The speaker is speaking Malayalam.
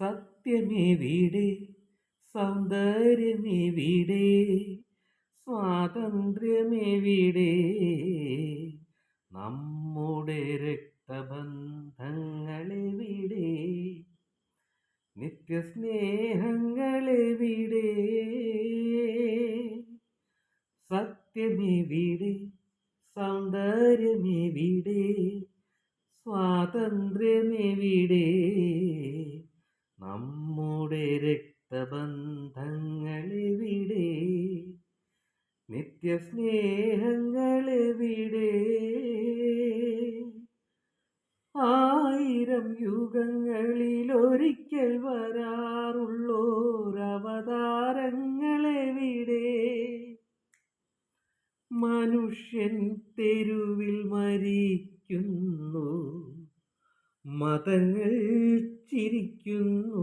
സത്യമെവിടെ സൗന്ദര്യമെവിടെ സ്വാതന്ത്ര്യമെവിടെ നമ്മുടെ രക്തബന്ധങ്ങളെവിടെ സൗന്ദര്യമേ സത്യമെവിടെ സ്വാതന്ത്ര്യമേ സ്വാതന്ത്ര്യമെവിടെ നമ്മുടെ രക്തബന്ധങ്ങളെവിടെ നിത്യസ്നേഹങ്ങളെവിടെ ആയിരം യുഗങ്ങളിലൊരിക്കൽ വരാറുള്ളോരവതാരങ്ങളെവിടെ മനുഷ്യൻ തെരുവിൽ മരിക്കുന്നു മതങ്ങൾ ചിരിക്കുന്നു